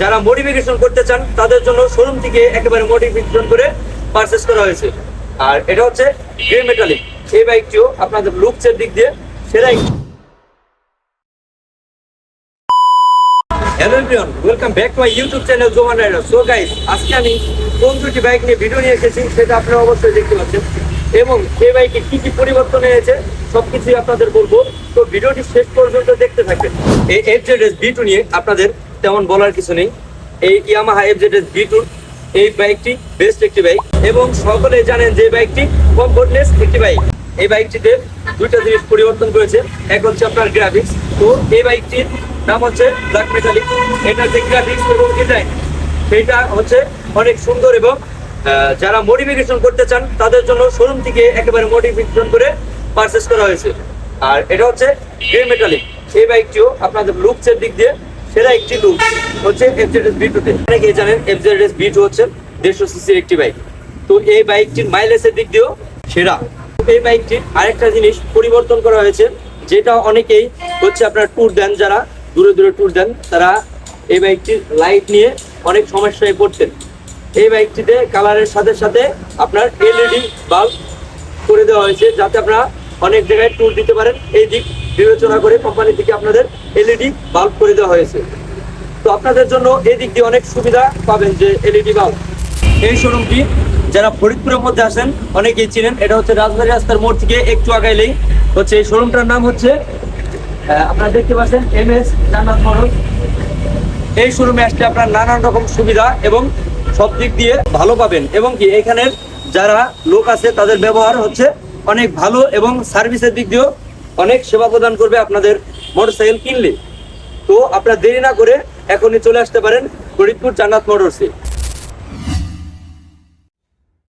যারা মডিফিকেশন করতে চান, তাদের জন্য শোরুম থেকে একেবারে মডিফিকেশন করে পারচেস করা হয়েছে। আর এটা হচ্ছে গ্রে মেটালিক এই বাইকটিও আপনাদের লুকসের দিক দিয়ে সেরাই। Hello everyone welcome back my YouTube channel Joman rider so guys আজকে আমি কোন দুটি বাইক নিয়ে ভিডিও নিয়ে এসেছি সেটা আপনারা অবশ্যই দেখতে পাচ্ছেন। এবং এই বাইকে কি কি পরিবর্তন হয়েছে সবকিছুই আপনাদের বলব। তো ভিডিওটি শেষ পর্যন্ত দেখতে থাকবেন। এই F Z S V two নিয়ে আপনাদের তেমন বলার কিছু নেই। এই Yamaha F Z S V two এই বাইকটি বেস্ট একটি বাইক এবং সকলে জানেন যে বাইকটি কমফোর্টনেস একটি বাইক এই বাইকটিতে দুইটা জিনিস পরিবর্তন করেছে। এক হচ্ছে আপনার গ্রাফিক্স তো এই বাইকটির নাম হচ্ছে ব্ল্যাক মেটালিক এটার যে গ্রাফিক্স এবং ডিজাইন সেটা হচ্ছে অনেক সুন্দর এবং যারা মডিফিকেশন করতে চান, তাদের জন্য শোরুম থেকে একেবারে মডিফিকেশন করে পারচেস করা হয়েছে। আর এটা হচ্ছে গ্রে মেটালিক এই বাইকটিও আপনাদের লুকসের দিক দিয়ে সেরা একটি লুক হচ্ছে এফজেডএস বি টুতে অনেকেই জানেন এফজেডএস বি টু হচ্ছে দেড়শো সিসির একটি বাইক তো এই বাইকটির মাইলেজের দিক দিয়েও সেরা। এই বাইকটির আরেকটা জিনিস পরিবর্তন করা হয়েছে, যেটা অনেকেই হচ্ছে আপনার ট্যুর দেন যারা, দূরে দূরে ট্যুর দেন, তারা এই বাইকটির লাইট নিয়ে অনেক সমস্যায় পড়তেন। এই বাইকটিতে কালারের সাথে সাথে আপনার এলইডি বাল্ব করে দেওয়া হয়েছে, যাতে আপনারা অনেক জায়গায় ট্যুর দিতে পারেন। এই দিক বিবেচনা করে কোম্পানি থেকে আপনাদের এলইডি বাল্ব করে দেওয়া হয়েছে। তো আপনাদের জন্য এই দিক দিয়ে অনেক সুবিধা পাবেন যে এলইডি বাল্ব এই শোরুমটি যারা ফরিদপুরের মধ্যে আসেন অনেকেই চিনেন। এটা হচ্ছে রাজবাড়ি রাস্তার মোড় থেকে একটু আগাইলেই হচ্ছে। এই শোরুমটার নাম হচ্ছে আপনারা দেখতে পাচ্ছেন এম এস জান্নাত মোটর এই শোরুমে আসলে আপনার নানান রকম সুবিধা এবং সব দিক দিয়ে ভালো পাবেন। এবং কি, এখানের যারা লোক আছে, তাদের ব্যবহার হচ্ছে অনেক ভালো এবং সার্ভিসের দিক দিয়েও অনেক সেবা প্রদান করবে আপনাদের মোটরসাইকেল কিনলে। তো আপনারা দেরি না করে এখনই চলে আসতে পারেন ফরিদপুর চান্নাত মোটরসে।